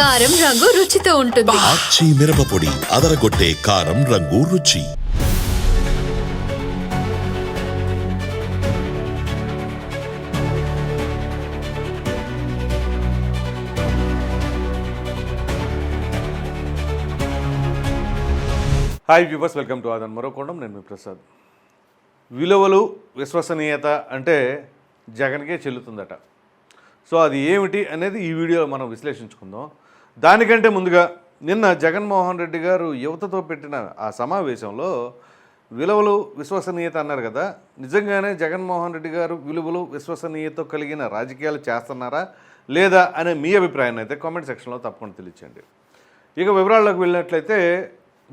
కారం రంగు రుచితో ఉంటుంది. ఆచి మిరపపొడి అదరగొట్టే కారం రంగు రుచి. హాయ్ వ్యూవర్స్ వెల్కమ్ టు ఆదన్ మరోకొండం నేను మీ ప్రసాద్. విలువలు విశ్వసనీయత అంటే జగన్కే చెల్లుతుందట. సో అది ఏమిటి అనేది ఈ వీడియోలో మనం విశ్లేషించుకుందాం. దానికంటే ముందుగా నిన్న జగన్మోహన్ రెడ్డి గారు యువతతో పెట్టిన ఆ సమావేశంలో విలువలు విశ్వసనీయత అన్నారు కదా. నిజంగానే జగన్మోహన్ రెడ్డి గారు విలువలు విశ్వసనీయత కలిగిన రాజకీయాలు చేస్తున్నారా లేదా అనే మీ అభిప్రాయాన్ని అయితే కామెంట్ సెక్షన్లో తప్పకుండా తెలియచండి ఇక వివరాల్లోకి వెళ్ళినట్లయితే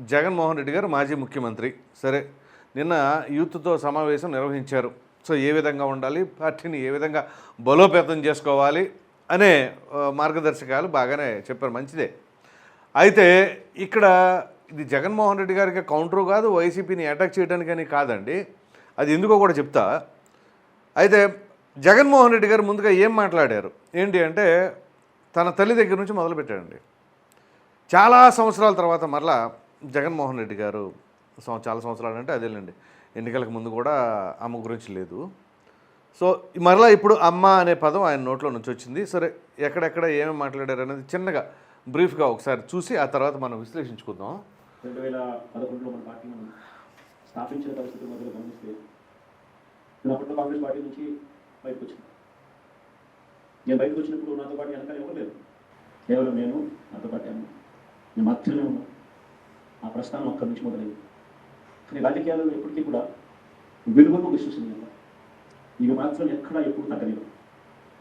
జగన్మోహన్ రెడ్డి గారు మాజీ ముఖ్యమంత్రి. సరే నిన్న యూత్తో సమావేశం నిర్వహించారు. సో ఏ విధంగా ఉండాలి? పార్టీని ఏ విధంగా బలోపేతం చేసుకోవాలి? అనే మార్గదర్శకాలు బాగానే చెప్పారు. మంచిదే. అయితే ఇక్కడ ఇది జగన్మోహన్ రెడ్డి గారికి కౌంటర్ కాదు వైసీపీని అటాక్ చేయడానికని కాదండి. అది ఎందుకో కూడా చెప్తా. అయితే జగన్మోహన్ రెడ్డి గారు ముందుగా ఏం మాట్లాడారు? ఏంటి అంటే తన తల్లి దగ్గర నుంచి మొదలుపెట్టాడండి. చాలా సంవత్సరాల తర్వాత మరలా జగన్మోహన్ రెడ్డి గారు సం- చాలా సంవత్సరాలు అంటే అదేలేండి. ఎన్నికలకు ముందు కూడా అమ్మ గురించి లేదు. సో మరలా ఇప్పుడు అమ్మ అనే పదం ఆయన నోట్లో నుంచి వచ్చింది. సరే ఎక్కడెక్కడ ఏమేమి మాట్లాడారు అనేది చిన్నగా బ్రీఫ్గా ఒకసారి చూసి ఆ తర్వాత మనం విశ్లేషించుకుందాం. రెండు వేల పదకొండులో మన పార్టీ మనం స్థాపించిన పరిస్థితుల మధ్యలో గమనిస్తే అప్పట్లో కాంగ్రెస్ పార్టీ నుంచి బయటకు వచ్చింది నేను బయటకు వచ్చినప్పుడు నాతో పాటు వెనకాల ఇవ్వలేదు కేవలం నేను నాతో పాటు అమ్మ. నేను మాత్రమే ఉన్నా. ఆ ప్రస్థానం అక్కడి నుంచి మొదలైంది. కానీ రాజకీయాలలో ఎప్పటికీ కూడా విలువను విశ్వసనీయంగా ఇవి మాత్రం ఎక్కడా ఎప్పుడు తగ్గలేదు.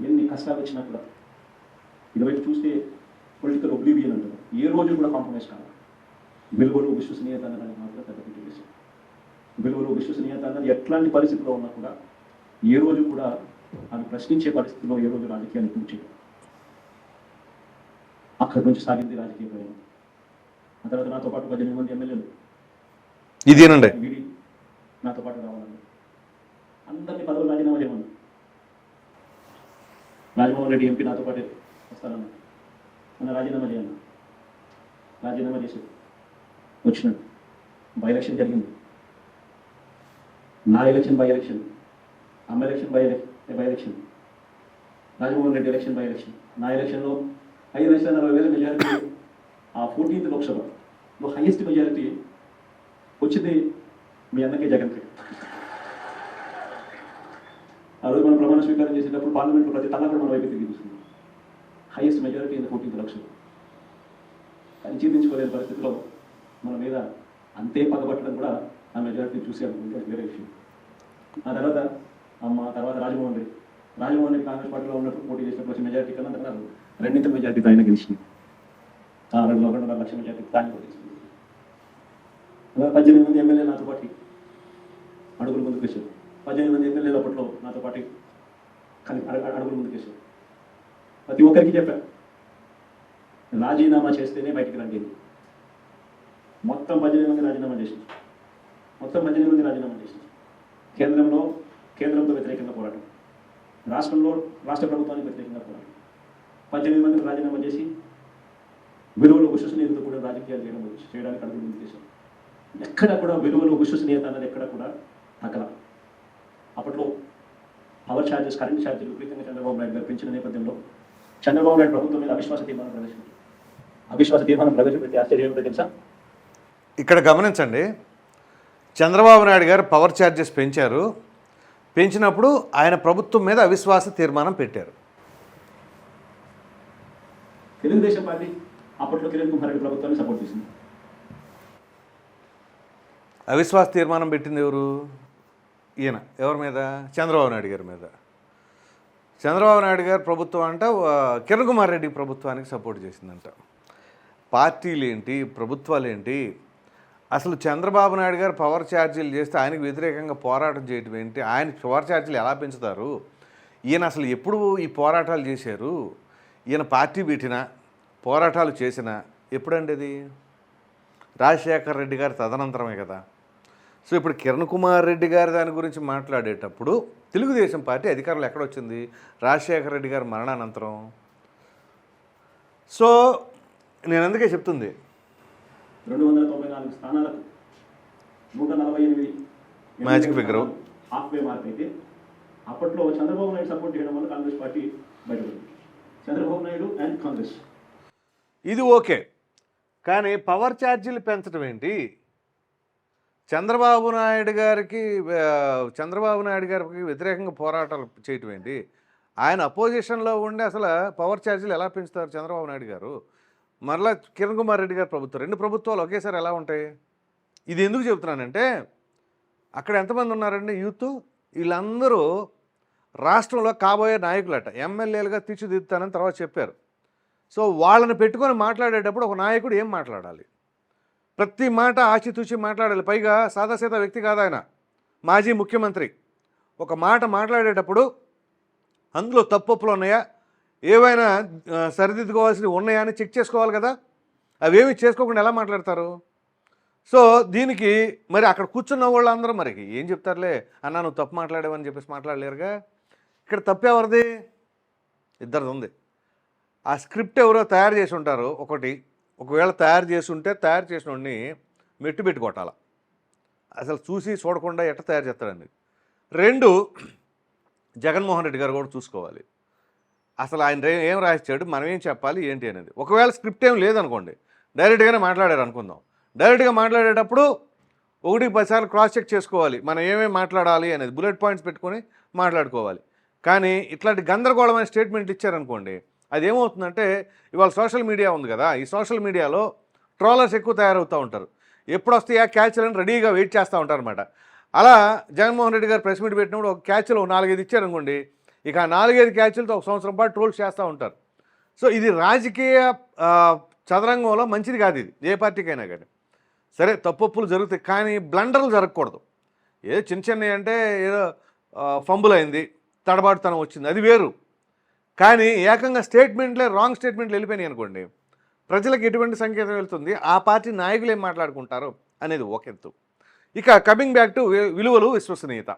ఎన్ని కష్టాలు వచ్చినా కూడా. ఇటువైపు చూస్తే పొలిటికల్ ఒబ్లీవియన్ అంటారు. ఏ రోజు కూడా కాంప్రమైజ్ కాదు. విలువలు విశ్వసనీయత అన్నదానికి మాత్రం పెద్ద పీట వేశాం విలువలు విశ్వసనీయత అన్నది ఎట్లాంటి పరిస్థితిలో ఉన్నా కూడా ఏ రోజు కూడా అది ప్రశ్నించే పరిస్థితిలో ఏ రోజు రాజకీయాన్ని పూర్తి అక్కడి నుంచి సాగింది రాజకీయ ప్రయాణం ఆ తర్వాత నాతో పాటు పద్దెనిమిది మంది ఎమ్మెల్యేలు. ఇదేనండి? నాతో పాటు రావాలని అందరినీ పదవులు రాజీనామా చేయమన్నా రాజమోహన్ రెడ్డి ఎంపీ నాతో పాటే వస్తానన్నా. అన్న రాజీనామా చేయన్న రాజీనామా చేశాడు వచ్చినాడు బై ఎలక్షన్ జరిగింది. నా ఎలక్షన్ బై ఎలక్షన్. అమ్మ election by election by election? Rajamohan Reddy election by election. నా ఎలక్షన్లో ఐదు లక్షల నలభై వేల మెజారిటీ ఆ ఫోర్టీన్త్ లోక్సభలో హైయెస్ట్ మెజారిటీ వచ్చింది మీ అన్నకే జగన్కి. ఆ రోజు మనం ప్రమాణ స్వీకారం చేసేటప్పుడు పార్లమెంట్లో ప్రతి తల కూడా మన వైపు తిరిగి చూస్తుంది. హైయెస్ట్ మెజారిటీ ఇన్ ఫోర్టీన్ లక్షలు. కానీ జీర్ణించుకోలేని పరిస్థితిలో మన మీద అంతే పగబట్టడం కూడా ఆ మెజారిటీ చూసి అనుకుంటే వేరే విషయం. ఆ తర్వాత అమ్మ తర్వాత రాజమోహన్ రెడ్డి. రాజమోహన్ రెడ్డి కాంగ్రెస్ పార్టీలో ఉన్నప్పుడు పోటీ చేసినప్పుడు వచ్చిన మెజారిటీ కన్నా అంటున్నారు రెండింటి మెజారిటీ ఆయన గెలిచింది. ఆ రెండు రెండున్నర లక్షల మెజారిటీ తాను గెలిచింది పద్దెనిమిది మంది ఎమ్మెల్యే నాతో పాటు అడుగులు ముందుకు వచ్చారు పద్దెనిమిది మంది ఎమ్మెల్యేలు అప్పట్లో నాతో పాటు కానీ అడుగులు ముందుకు ప్రతి ఒక్కరికి చెప్పా రాజీనామా చేస్తేనే బయటికి రండి మొత్తం పద్దెనిమిది మంది రాజీనామా చేసింది మొత్తం పద్దెనిమిది మంది రాజీనామా చేసింది కేంద్రంలో కేంద్రంతో వ్యతిరేకంగా పోరాటం. రాష్ట్రంలో రాష్ట్ర ప్రభుత్వానికి వ్యతిరేకంగా పోరాటం. పద్దెనిమిది మందికి రాజీనామా చేసి విలువలు విశ్వసనీయతతో కూడా రాజకీయాలు చేయడం చేయడానికి అడుగులు ముందుకేశాం ఎక్కడ కూడా విలువలు విశ్వసనీయత అనేది ఎక్కడ కూడా తగ్గల అప్పట్లో పవర్ ఛార్జెస్ కరెంట్ ఛార్జీలు విపరీతంగా చంద్రబాబు నాయుడు గారు పెంచిన నేపథ్యంలో చంద్రబాబు నాయుడు ప్రభుత్వం మీద అవిశ్వాస తీర్మానం ప్రవేశపెట్టారు అవిశ్వాస తీర్మానం ప్రవేశపెట్టి ఆశ్చర్యం తెలుసా? ఇక్కడ గమనించండి చంద్రబాబు నాయుడు గారు పవర్ ఛార్జెస్ పెంచారు. పెంచినప్పుడు ఆయన ప్రభుత్వం మీద అవిశ్వాస తీర్మానం పెట్టారు. తెలుగుదేశం పార్టీ అప్పట్లో కిరణ్ కుమార్ రెడ్డి ప్రభుత్వాన్ని సపోర్ట్ చేసింది. అవిశ్వాస తీర్మానం పెట్టింది ఎవరు? ఈయన ఎవరి మీద? చంద్రబాబు నాయుడు గారి మీద. చంద్రబాబు నాయుడు గారు ప్రభుత్వం అంట కిరణ్ కుమార్ రెడ్డి ప్రభుత్వానికి సపోర్ట్ చేసిందంట. పార్టీలు ఏంటి ప్రభుత్వాలు ఏంటి అసలు చంద్రబాబు నాయుడు గారు పవర్ ఛార్జీలు చేస్తే ఆయనకు వ్యతిరేకంగా పోరాటం చేయడం ఏంటి? ఆయన పవర్ ఛార్జీలు ఎలా పెంచుతారు? ఈయన అసలు ఎప్పుడు ఈ పోరాటాలు చేశారు? ఈయన పార్టీ పెట్టిన పోరాటాలు చేసినా ఎప్పుడండి ఇది రాజశేఖర్ రెడ్డి గారి తదనంతరమే కదా. సో ఇప్పుడు కిరణ్ కుమార్ రెడ్డి గారి దాని గురించి మాట్లాడేటప్పుడు తెలుగుదేశం పార్టీ అధికారంలో ఎక్కడొచ్చింది రాజశేఖర రెడ్డి గారి మరణానంతరం. సో నేను అందుకే చెప్తుంది. రెండు వందల తొంభై నాలుగు స్థానాలకు నూట నలభై ఎనిమిది Magic figure. Half way mark అయితే. అప్పట్లో చంద్రబాబు నాయుడు సపోర్ట్ చేయడం వల్ల కాంగ్రెస్ పార్టీ బయటపడింది. Chandrababu Naidu and Congress. ఇది ఓకే. కానీ పవర్ ఛార్జీలు పెంచడం ఏంటి? చంద్రబాబు నాయుడు గారికి చంద్రబాబు నాయుడు గారికి వ్యతిరేకంగా పోరాటాలు చేయటం ఏంటి? ఆయన అపోజిషన్లో ఉండి అసలు పవర్ ఛార్జీలు ఎలా పెంచుతారు చంద్రబాబు నాయుడు గారు? మరలా కిరణ్ కుమార్ రెడ్డి గారి ప్రభుత్వం రెండు ప్రభుత్వాలు ఒకేసారి ఎలా ఉంటాయి? ఇది ఎందుకు చెబుతున్నానంటే అక్కడ ఎంతమంది ఉన్నారండి యూత్? వీళ్ళందరూ రాష్ట్రంలో కాబోయే నాయకులట. ఎమ్మెల్యేలుగా తీర్చిదిద్దుతానని తర్వాత చెప్పారు. సో వాళ్ళని పెట్టుకొని మాట్లాడేటప్పుడు ఒక నాయకుడు ఏం మాట్లాడాలి? ప్రతి మాట ఆచితూచి మాట్లాడాలి. పైగా సాదాసీదా వ్యక్తి కాదు ఆయన. మాజీ ముఖ్యమంత్రి. ఒక మాట మాట్లాడేటప్పుడు అందులో తప్పులు ఉన్నాయా? ఏవైనా సరిదిద్దుకోవాల్సినవి ఉన్నాయా అని చెక్ చేసుకోవాలి కదా? అవేమి చేసుకోకుండా ఎలా మాట్లాడతారు? సో దీనికి మరి అక్కడ కూర్చున్న వాళ్ళందరూ మరి ఏం చెప్తారులే? అన్నా నువ్వు తప్పు మాట్లాడావని చెప్పేసి మాట్లాడలేరుగా? ఇక్కడ తప్పెవరిది ఇద్దరిది ఉంది. ఆ స్క్రిప్ట్ ఎవరో తయారు చేసి ఉంటారు. ఒకటి ఒకవేళ తయారు చేసి ఉంటే తయారు చేసిన వాడిని మెట్టు పెట్టి కొట్టాల? అసలు చూసి చూడకుండా ఎట్ట తయారు చేస్తాడండి? రెండు జగన్మోహన్ రెడ్డి గారు కూడా చూసుకోవాలి. అసలు ఆయన ఏం రాసిచ్చాడు? మనం ఏం చెప్పాలి? ఏంటి అనేది. ఒకవేళ స్క్రిప్ట్ ఏం లేదనుకోండి డైరెక్ట్గానే మాట్లాడారు అనుకుందాం. డైరెక్ట్గా మాట్లాడేటప్పుడు ఒకటి పదిసార్లు క్రాస్ చెక్ చేసుకోవాలి. మనం ఏమేమి మాట్లాడాలి అనేది బుల్లెట్ పాయింట్స్ పెట్టుకొని మాట్లాడుకోవాలి. కానీ ఇట్లాంటి గందరగోళమైన స్టేట్మెంట్ ఇచ్చారనుకోండి అది ఏమవుతుందంటే ఇవాళ సోషల్ మీడియా ఉంది కదా ఈ సోషల్ మీడియాలో ట్రోలర్స్ ఎక్కువ తయారవుతూ ఉంటారు. ఎప్పుడు వస్తాయా ఆ క్యాచ్లను రెడీగా వెయిట్ చేస్తూ ఉంటారు అనమాట అలా జగన్మోహన్ రెడ్డి గారు ప్రెస్ మీట్ పెట్టినప్పుడు ఒక క్యాచ్లు నాలుగైదు ఇచ్చారనుకోండి ఇక ఆ నాలుగైదు క్యాచ్లతో ఒక సంవత్సరం పాటు ట్రోల్స్ చేస్తూ ఉంటారు. సో ఇది రాజకీయ చదరంగంలో మంచిది కాదు ఇది ఏ పార్టీకైనా కానీ. సరే తప్పులు జరుగుతాయి కానీ బ్లండర్లు జరగకూడదు. ఏదో చిన్న చిన్నవి అంటే ఏదో ఫంబుల్ అయింది తడబాటుతనం వచ్చింది అది వేరు. కానీ ఏకంగా స్టేట్మెంట్లే రాంగ్ స్టేట్మెంట్లు వెళ్ళిపోయినాయి అనుకోండి. ప్రజలకు ఎటువంటి సంకేతం వెళ్తుంది? ఆ పార్టీ నాయకులు ఏం మాట్లాడుకుంటారు అనేది ఒకెత్తు ఇక కమింగ్ బ్యాక్ టు విలువలు విశ్వసనీయత.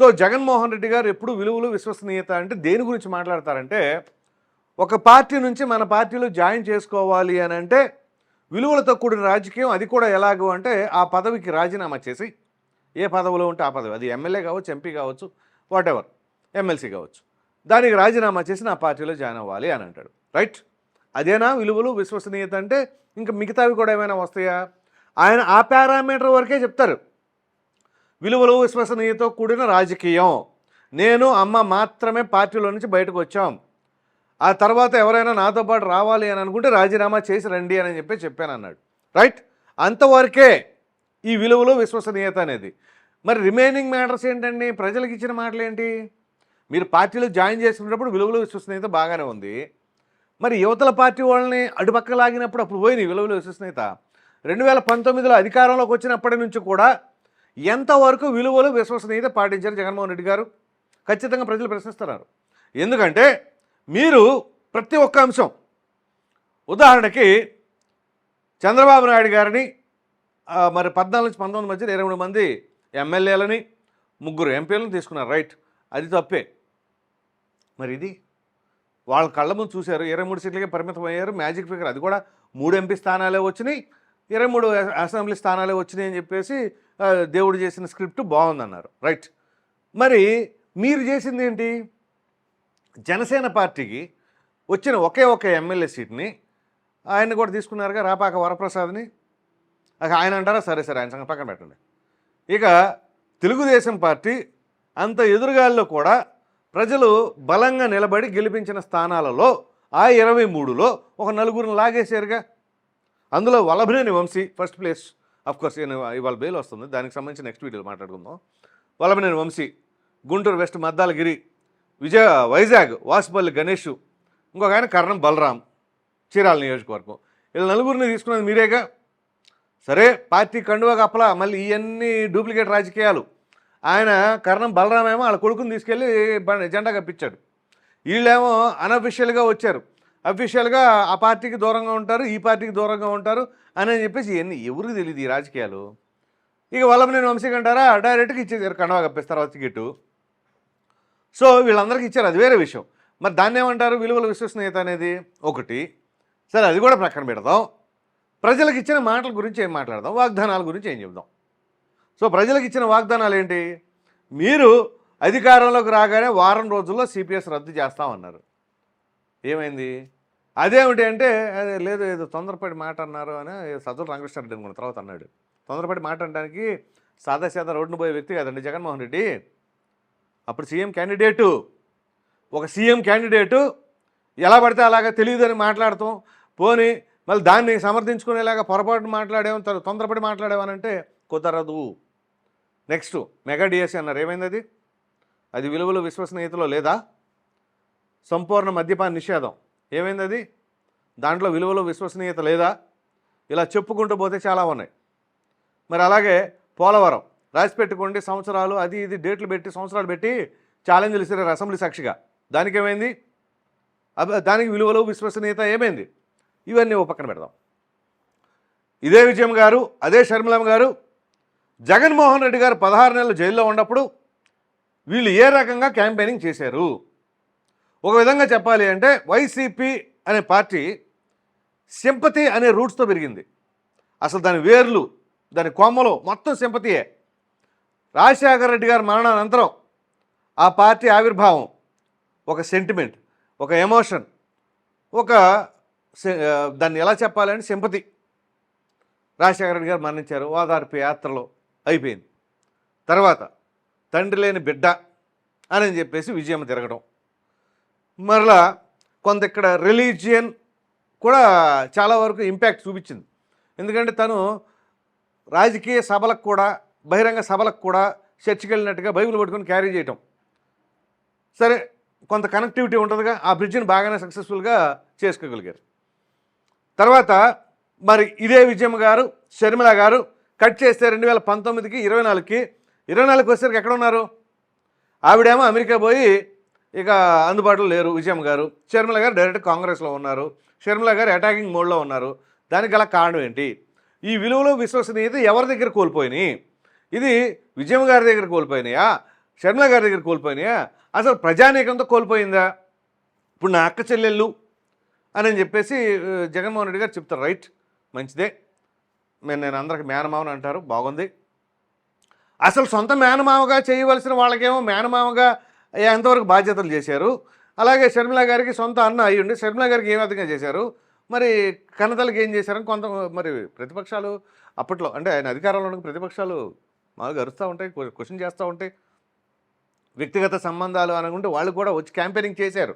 సో జగన్మోహన్ రెడ్డి గారు ఎప్పుడు విలువలు విశ్వసనీయత అంటే దేని గురించి మాట్లాడతారంటే ఒక పార్టీ నుంచి మన పార్టీలో జాయిన్ చేసుకోవాలి అని అంటే విలువలతో కూడిన రాజకీయం అది కూడా ఎలాగో అంటే ఆ పదవికి రాజీనామా చేసి ఏ పదవిలో ఉంటే ఆ పదవి. అది ఎమ్మెల్యే కావచ్చు ఎంపీ కావచ్చు వాట్ ఎవర్ ఎమ్మెల్సీ కావచ్చు. దానికి రాజీనామా చేసి నా పార్టీలో జాయిన్ అవ్వాలి అని అంటాడు. రైట్ అదేనా విలువలు విశ్వసనీయత అంటే ఇంకా మిగతావి కూడా ఏమైనా వస్తాయా? ఆయన ఆ పారామీటర్ వరకే చెప్తారు. విలువలు విశ్వసనీయతో కూడిన రాజకీయం. నేను అమ్మ మాత్రమే పార్టీలో నుంచి బయటకు వచ్చాం. ఆ తర్వాత ఎవరైనా నాతో పాటు రావాలి అని అనుకుంటే రాజీనామా చేసి రండి అని చెప్పి చెప్పాను అన్నాడు. రైట్ అంతవరకే ఈ విలువలు విశ్వసనీయత అనేది. మరి రిమైనింగ్ మ్యాటర్స్ ఏంటండి? ప్రజలకు ఇచ్చిన మాటలు ఏంటి మీరు పార్టీలో జాయిన్ చేసుకున్నప్పుడు విలువలు విశ్వసనీయత బాగానే ఉంది. మరి యువతల పార్టీ వాళ్ళని అటుపక్క లాగినప్పుడు అప్పుడు పోయింది విలువలు విశ్వసనీయత? రెండు వేల పంతొమ్మిదిలో అధికారంలోకి వచ్చినప్పటి నుంచి కూడా ఎంతవరకు విలువలు విశ్వసనీయత పాటించారు జగన్మోహన్ రెడ్డి గారు? ఖచ్చితంగా ప్రజలు ప్రశ్నిస్తున్నారు. ఎందుకంటే మీరు ప్రతి ఒక్క అంశం ఉదాహరణకి చంద్రబాబు నాయుడు గారిని మరి పద్నాలుగు నుంచి పంతొమ్మిది మధ్య ఇరవై మంది ఎమ్మెల్యేలని ముగ్గురు ఎంపీలను తీసుకున్నారు. రైట్. అది తప్పే. మరి ఇది? వాళ్ళ కళ్ళ ముందు చూశారు. ఇరవై మూడు సీట్లకే పరిమితం అయ్యారు. Magic figure. అది కూడా మూడు ఎంపీ స్థానాలే వచ్చినాయి. ఇరవై మూడు అసెంబ్లీ స్థానాలే వచ్చినాయి అని చెప్పేసి దేవుడు చేసిన స్క్రిప్ట్ బాగుందన్నారు. రైట్. మరి మీరు చేసింది ఏంటి? జనసేన పార్టీకి వచ్చిన ఒకే ఒక ఎమ్మెల్యే సీట్ని ఆయన కూడా తీసుకున్నారుగా రాపాక వరప్రసాద్ని? ఆయన అంటారా? సరే సరే ఆయన సంగతి పక్కన పెట్టండి. ఇక తెలుగుదేశం పార్టీ అంత ఎదురుగాల్లో కూడా ప్రజలు బలంగా నిలబడి గెలిపించిన స్థానాలలో ఆ ఇరవై మూడులో ఒక నలుగురిని లాగేశారుగా. అందులో Vallabhaneni Vamsi first place of course ఇవాళ బెయిల్ వస్తుంది. దానికి సంబంధించి నెక్స్ట్ వీడియోలో మాట్లాడుకుందాం. వల్లభనేని వంశీ గుంటూరు వెస్ట్ మద్దాలగిరి విజయ వైజాగ్ వాసుపల్లి గణేష్ ఇంకొక ఆయన కర్ణం బలరాం చీరాల నియోజకవర్గం. ఇలా నలుగురిని తీసుకున్నది మీరేగా? సరే పార్టీ కండువా కప్పలా మళ్ళీ ఇవన్నీ డూప్లికేట్ రాజకీయాలు. ఆయన కర్ణం బలరామేమో వాళ్ళ కొడుకుని తీసుకెళ్ళి జెండా కప్పించాడు. వీళ్ళేమో అనఫిషియల్గా వచ్చారు. అఫీషియల్గా ఆ పార్టీకి దూరంగా ఉంటారు ఈ పార్టీకి దూరంగా ఉంటారు అని చెప్పేసి ఇవన్నీ ఎవరికి తెలియదు ఈ రాజకీయాలు. ఇక వల్లభనేని వంశీ అంటారా డైరెక్ట్గా ఇచ్చేసారు కండవా కప్పిస్తారు తర్వాత టికెట్ సో వీళ్ళందరికీ ఇచ్చారు అది వేరే విషయం. మరి దాన్ని ఏమంటారు? విలువల విశ్వసనీయత అనేది ఒకటి. సరే అది కూడా ప్రక్కన పెడదాం. ప్రజలకు ఇచ్చిన మాటల గురించి ఏం మాట్లాడదాం? వాగ్దానాల గురించి ఏం చెబుదాం? సో ప్రజలకు ఇచ్చిన వాగ్దానాలు ఏంటి? మీరు అధికారంలోకి రాగానే వారం రోజుల్లో సిపిఎస్ రద్దు చేస్తామన్నారు. ఏమైంది? అదేమిటి అంటే అదే లేదు ఏదో తొందరపడి మాట అన్నారు అని సజ్జల రంగకృష్ణారెడ్డి అనుకున్న తర్వాత అన్నాడు. తొందరపడి మాట అనడానికి సాదా సాదా రోడ్డును పోయే వ్యక్తి కదండి జగన్మోహన్ రెడ్డి. అప్పుడు సీఎం క్యాండిడేటు. ఒక సీఎం క్యాండిడేటు. ఎలా పడితే అలాగా తెలియదని మాట్లాడతాం. పోని మళ్ళీ దాన్ని సమర్థించుకునేలాగా పొరపాటు మాట్లాడేమో తొందరపడి తొందరపడి మాట్లాడేమనంటే కుదరదు. నెక్స్ట్ మెగా డిఎస్సీ అన్నారు. ఏమైంది అది అది విలువలు విశ్వసనీయతలో లేదా? సంపూర్ణ మద్యపాన నిషేధం. ఏమైంది అది దాంట్లో విలువలు విశ్వసనీయత లేదా? ఇలా చెప్పుకుంటూ పోతే చాలా ఉన్నాయి. మరి అలాగే పోలవరం. రాసి పెట్టుకోండి సంవత్సరాలు అది ఇది డేట్లు పెట్టి సంవత్సరాలు పెట్టి ఛాలెంజ్లు ఇస్తారు అసెంబ్లీ సాక్షిగా. దానికి ఏమైంది? దానికి విలువలు విశ్వసనీయత ఏమైంది? ఇవన్నీ ఓ పక్కన పెడదాం. ఇదే విజయం గారు అదే షర్మిలమ్మ గారు జగన్మోహన్ రెడ్డి గారు పదహారు నెలలు జైల్లో ఉన్నప్పుడు వీళ్ళు ఏ రకంగా క్యాంపెయినింగ్ చేశారు? ఒక విధంగా చెప్పాలి అంటే వైసీపీ అనే పార్టీ సింపతి అనే రూట్స్తో పెరిగింది. అసలు దాని వేర్లు దాని కొమ్మలు మొత్తం సింపతియే. రాజశేఖర రెడ్డి గారి మరణానంతరం ఆ పార్టీ ఆవిర్భావం ఒక సెంటిమెంట్ ఒక ఎమోషన్ ఒక దాన్ని ఎలా చెప్పాలంటే సింపతి. రాజశేఖర రెడ్డి గారు మరణించారు ఓదార్పు యాత్రలో. అయిపోయింది. తర్వాత తండ్రి లేని బిడ్డ అని చెప్పేసి విజయం తిరగడం మరలా కొంత ఇక్కడ రిలీజియన్ కూడా చాలా వరకు ఇంపాక్ట్ చూపించింది. ఎందుకంటే తను రాజకీయ సభలకు కూడా బహిరంగ సభలకు కూడా చర్చికి వెళ్ళినట్టుగా బైబిల్ పట్టుకొని క్యారీ చేయటం. సరే కొంత కనెక్టివిటీ ఉంటుందిగా ఆ బ్రిడ్జిని బాగానే సక్సెస్ఫుల్గా చేసుకోగలిగారు. తర్వాత మరి ఇదే విజయం గారు షర్మిల గారు కట్ చేస్తే రెండు వేల పంతొమ్మిదికి ఇరవై నాలుగుకి ఇరవై నాలుగుకి వచ్చేసరికి ఎక్కడ ఉన్నారు? ఆవిడేమో అమెరికా పోయి ఇక అందుబాటులో లేరు విజయం గారు. షర్మిల గారు డైరెక్ట్ కాంగ్రెస్లో ఉన్నారు. షర్మిల గారు అటాకింగ్ మోడ్లో ఉన్నారు. దానికి గల కారణం ఏంటి? ఈ విలువలు విశ్వసనీయత ఎవరి దగ్గర కోల్పోయినాయి? ఇది విజయం గారి దగ్గర కోల్పోయినాయా? షర్మిల గారి దగ్గర కోల్పోయినాయా? అసలు ప్రజానీకంతో కోల్పోయిందా? ఇప్పుడు నా అక్క చెల్లెళ్ళు అని చెప్పేసి జగన్మోహన్ రెడ్డి గారు చెప్తారు. రైట్ మంచిదే. మేము నేను అందరికి మేనమామని అంటారు. బాగుంది. అసలు సొంత మేనమామగా చేయవలసిన వాళ్ళకేమో మేనమామగా ఎంతవరకు బాధ్యతలు చేశారు. అలాగే షర్మిల గారికి సొంత అన్న అయ్యుండి షర్మిల గారికి ఏ విధంగా చేశారు? మరి కన్నతలకి ఏం చేశారని కొంత మరి ప్రతిపక్షాలు అప్పట్లో అంటే ఆయన అధికారంలో ఉన్న ప్రతిపక్షాలు మాకు అరుస్తూ ఉంటాయి క్వశ్చన్ చేస్తూ ఉంటాయి. వ్యక్తిగత సంబంధాలు అనుకుంటే వాళ్ళు కూడా వచ్చి క్యాంపెయినింగ్ చేశారు.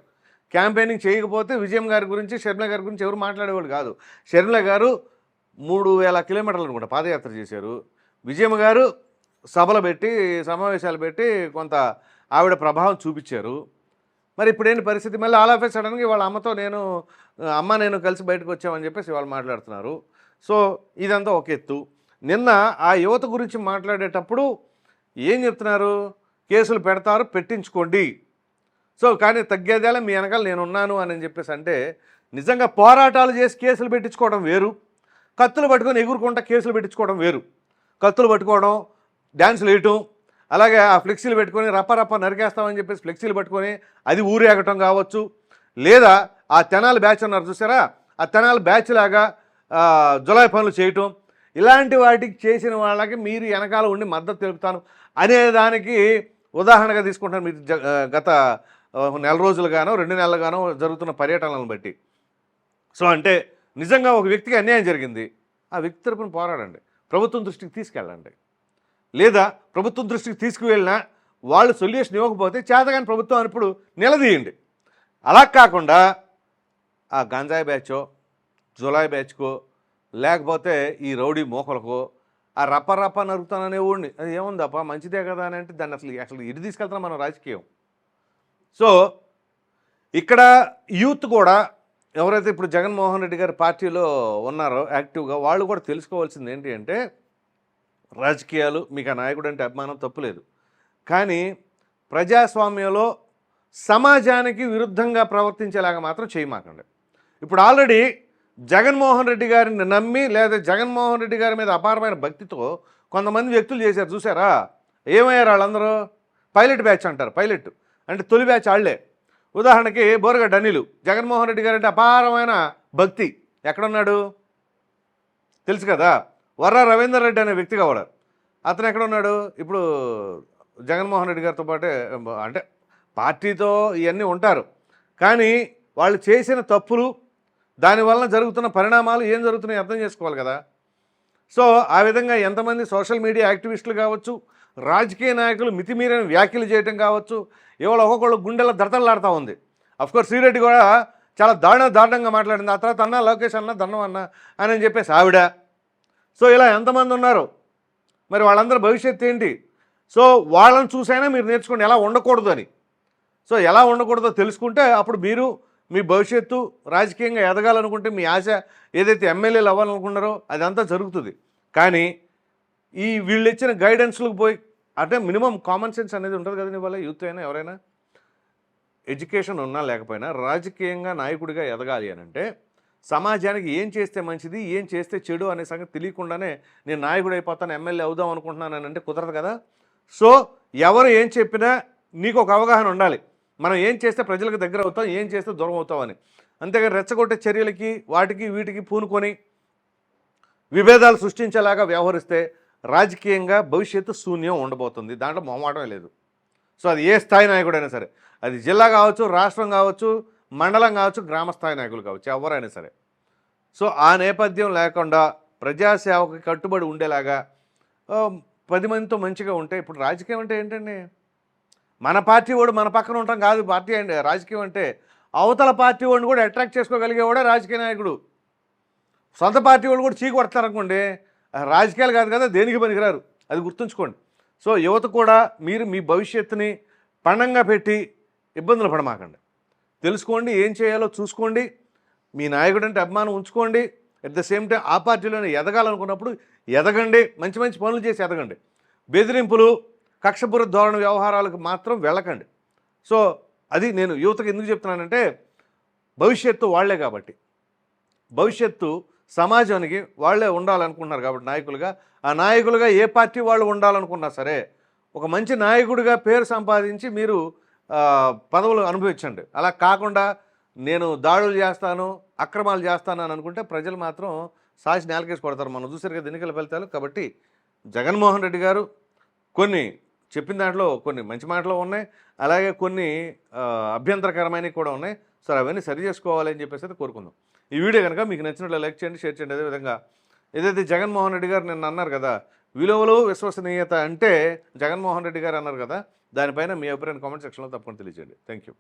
క్యాంపెయినింగ్ చేయకపోతే విజయం గారి గురించి షర్మిల గారి గురించి ఎవరు మాట్లాడేవాళ్ళు కాదు. షర్మిల గారు మూడు వేల కిలోమీటర్లు అనుకుంటా పాదయాత్ర చేశారు. విజయమ్మ గారు సభలు పెట్టి సమావేశాలు పెట్టి కొంత ఆవిడ ప్రభావం చూపించారు. మరి ఇప్పుడేంటి పరిస్థితి? మళ్ళీ ఆల్ ఆఫ్ సడన్గా వాళ్ళ అమ్మతో నేను అమ్మ నేను కలిసి బయటకు వచ్చామని చెప్పేసి వాళ్ళు మాట్లాడుతున్నారు. సో ఇదంతా ఒక ఎత్తు. నిన్న ఆ యువత గురించి మాట్లాడేటప్పుడు ఏం చెప్తున్నారు? కేసులు పెడతారు పెట్టించుకోండి. సో కానీ తగ్గేదేలా మీ వెనకాల నేను ఉన్నాను అని చెప్పేసి అంటే నిజంగా పోరాటాలు చేసి కేసులు పెట్టించుకోవడం వేరు. కత్తులు పట్టుకొని ఎగురుకుంటా కేసులు పెట్టించుకోవడం వేరు. కత్తులు పట్టుకోవడం డ్యాన్సులు వేయటం అలాగే ఆ ఫ్లెక్సీలు పెట్టుకొని రప్ప రప్ప నరికేస్తామని చెప్పేసి ఫ్లెక్సీలు పట్టుకొని అది ఊరేగటం కావచ్చు. లేదా ఆ తెనాలు బ్యాచ్ అన్నారు చూసారా? ఆ తెనాలు బ్యాచ్ లాగా జులై పనులు చేయటం. ఇలాంటి వాటికి చేసిన వాళ్ళకి మీరు వెనకాల ఉండి మద్దతు తెలుపుతాను. అనే దానికి ఉదాహరణగా తీసుకుంటాను మీరు గత నెల రోజులుగానో రెండు నెలలుగానో జరుగుతున్న పర్యటనలను బట్టి. సో అంటే నిజంగా ఒక వ్యక్తికి అన్యాయం జరిగింది ఆ వ్యక్తి తరపున పోరాడండి. ప్రభుత్వం దృష్టికి తీసుకెళ్ళండి. లేదా ప్రభుత్వం దృష్టికి తీసుకువెళ్ళినా వాళ్ళు సొల్యూషన్ ఇవ్వకపోతే చేతగాని ప్రభుత్వం అన్నప్పుడు నిలదీయండి. అలా కాకుండా ఆ గంజాయి బ్యాచో జులాయి బ్యాచ్కో లేకపోతే ఈ రౌడీ మోకలకో ఆ రప్ప రప్ప నరుకుతాననే ఊడిని. అది ఏముందప్ప మంచిదే కదా అని అంటే దాన్ని అసలు అసలు ఇటు తీసుకెళ్తాం మనం రాజకీయం? సో ఇక్కడ యూత్ కూడా ఎవరైతే ఇప్పుడు జగన్మోహన్ రెడ్డి గారి పార్టీలో ఉన్నారో యాక్టివ్గా వాళ్ళు కూడా తెలుసుకోవాల్సింది ఏంటి అంటే రాజకీయాలు మీకు ఆ నాయకుడు అంటే అభిమానం తప్పులేదు కానీ ప్రజాస్వామ్యంలో సమాజానికి విరుద్ధంగా ప్రవర్తించేలాగా మాత్రం చేయమాకండి. ఇప్పుడు ఆల్రెడీ జగన్మోహన్ రెడ్డి గారిని నమ్మి లేదా జగన్మోహన్ రెడ్డి గారి మీద అపారమైన భక్తితో కొంతమంది వ్యక్తులు చేశారు చూసారా ఏమయ్యారు వాళ్ళందరూ? పైలట్ బ్యాచ్ అంటారు పైలట్. అంటే తొలి బ్యాచ్ వాళ్ళే ఉదాహరణకి బోరగడ్డ అనిలు జగన్మోహన్ రెడ్డి గారంటే అంటే అపారమైన భక్తి. ఎక్కడున్నాడు? తెలుసు కదా. వర్ర రవీందర్ రెడ్డి అనే వ్యక్తి కావడారు. అతను ఎక్కడ ఉన్నాడు ఇప్పుడు జగన్మోహన్ రెడ్డి గారితో పాటే అంటే పార్టీతో ఇవన్నీ ఉంటారు. కానీ వాళ్ళు చేసిన తప్పులు దానివల్ల జరుగుతున్న పరిణామాలు ఏం జరుగుతున్నాయి అర్థం చేసుకోవాలి కదా. సో ఆ విధంగా ఎంతమంది సోషల్ మీడియా యాక్టివిస్టులు కావచ్చు రాజకీయ నాయకులు మితిమీరిన వ్యాఖ్యలు చేయటం కావచ్చు ఇవాళ ఒక్కొక్కళ్ళు గుండెల దడతలాడుతూ ఉంది. అఫ్కోర్స్ శ్రీరెడ్డి కూడా చాలా దారుణ దారుణంగా మాట్లాడింది. ఆ తర్వాత అన్న లోకేష్ అన్న దన్నం అన్న అని చెప్పేసి ఆవిడ. సో ఇలా ఎంతమంది ఉన్నారు? మరి వాళ్ళందరి భవిష్యత్తు ఏంటి? సో వాళ్ళని చూసైనా మీరు నేర్చుకోండి ఎలా ఉండకూడదు అని. సో ఎలా ఉండకూడదో తెలుసుకుంటే అప్పుడు మీరు మీ భవిష్యత్తు రాజకీయంగా ఎదగాలనుకుంటే మీ ఆశ ఏదైతే ఎమ్మెల్యేలు అవ్వాలనుకున్నారో అదంతా జరుగుతుంది. కానీ ఈ వీళ్ళు ఇచ్చిన గైడెన్స్లకు పోయి అంటే మినిమం కామన్ సెన్స్ అనేది ఉంటుంది కదండి వాళ్ళ యూత్ అయినా ఎవరైనా. ఎడ్యుకేషన్ ఉన్నా లేకపోయినా రాజకీయంగా నాయకుడిగా ఎదగాలి అని అంటే సమాజానికి ఏం చేస్తే మంచిది ఏం చేస్తే చెడు అనే సంగతి తెలియకుండానే నేను నాయకుడు అయిపోతాను ఎమ్మెల్యే అవుదాం అనుకుంటున్నాను అని అంటే కుదరదు కదా. సో ఎవరు ఏం చెప్పినా నీకు ఒక అవగాహన ఉండాలి. మనం ఏం చేస్తే ప్రజలకు దగ్గర అవుతాం ఏం చేస్తే దూరం అవుతామని అంతేగాని రెచ్చగొట్టే చర్యలకి వాటికి వీటికి పూనుకొని విభేదాలు సృష్టించేలాగా వ్యవహరిస్తే రాజకీయంగా భవిష్యత్తు శూన్యం ఉండబోతుంది. దాంట్లో మొహమాటమే లేదు. సో అది ఏ స్థాయి నాయకుడైనా సరే అది జిల్లా కావచ్చు రాష్ట్రం కావచ్చు మండలం కావచ్చు గ్రామ స్థాయి నాయకులు కావచ్చు ఎవరైనా సరే. సో ఆ నేపథ్యం లేకుండా ప్రజాసేవకు కట్టుబడి ఉండేలాగా పది మందితో మంచిగా ఉంటే ఇప్పుడు రాజకీయం అంటే ఏంటండి? మన పార్టీ వాడు మన పక్కన ఉంటాం కాదు పార్టీ అండి. రాజకీయం అంటే అవతల పార్టీ వాడిని కూడా అట్రాక్ట్ చేసుకోగలిగేవాడే రాజకీయ నాయకుడు. సొంత పార్టీ వాళ్ళు కూడా చీకొడతారనుకోండి రాజకీయాలు కాదు కదా దేనికి పనికిరారు? అది గుర్తుంచుకోండి. సో యువత కూడా మీరు మీ భవిష్యత్తుని పణంగా పెట్టి ఇబ్బందులు పడమాకండి. తెలుసుకోండి ఏం చేయాలో చూసుకోండి. మీ నాయకుడు అంటే అభిమానం ఉంచుకోండి. అట్ ద సేమ్ టైం ఆ పార్టీలోనే ఎదగాలనుకున్నప్పుడు ఎదగండి. మంచి మంచి పనులు చేసి ఎదగండి. బెదిరింపులు కక్షపుర ధోరణి వ్యవహారాలకు మాత్రం వెళ్ళకండి. సో అది నేను యువతకు ఎందుకు చెప్తున్నానంటే భవిష్యత్తు వాళ్ళే కాబట్టి. భవిష్యత్తు సమాజానికి వాళ్ళే ఉండాలనుకుంటున్నారు కాబట్టి నాయకులుగా. ఆ నాయకులుగా ఏ పార్టీ వాళ్ళు ఉండాలనుకున్నా సరే ఒక మంచి నాయకుడిగా పేరు సంపాదించి మీరు పదవులు అనుభవించండి. అలా కాకుండా నేను దాడులు చేస్తాను అక్రమాలు చేస్తాను అని అనుకుంటే ప్రజలు మాత్రం సాచి నేలకేసి కొడతారు. మనం చూసారు కదా ఎన్నికల ఫలితాలు. కాబట్టి జగన్మోహన్ రెడ్డి గారు కొన్ని చెప్పిన దాంట్లో కొన్ని మంచి మాటలు ఉన్నాయి. అలాగే కొన్ని అభ్యంతరకరమైనవి కూడా ఉన్నాయి. సరే అవన్నీ సరి చేసుకోవాలి అని చెప్పేసి అయితే కోరుకుందాం. ఈ వీడియో కనుక మీకు నచ్చినట్లు లైక్ చేయండి షేర్ చేయండి. అదేవిధంగా ఏదైతే జగన్మోహన్ రెడ్డి గారు నిన్న అన్నారు కదా విలువలు విశ్వసనీయత అంటే జగన్మోహన్ రెడ్డి గారు అన్నారు కదా దానిపైన మీ అభిప్రాయం కామెంట్ సెక్షన్లో తప్పకుండా తెలియజేయండి. Thank you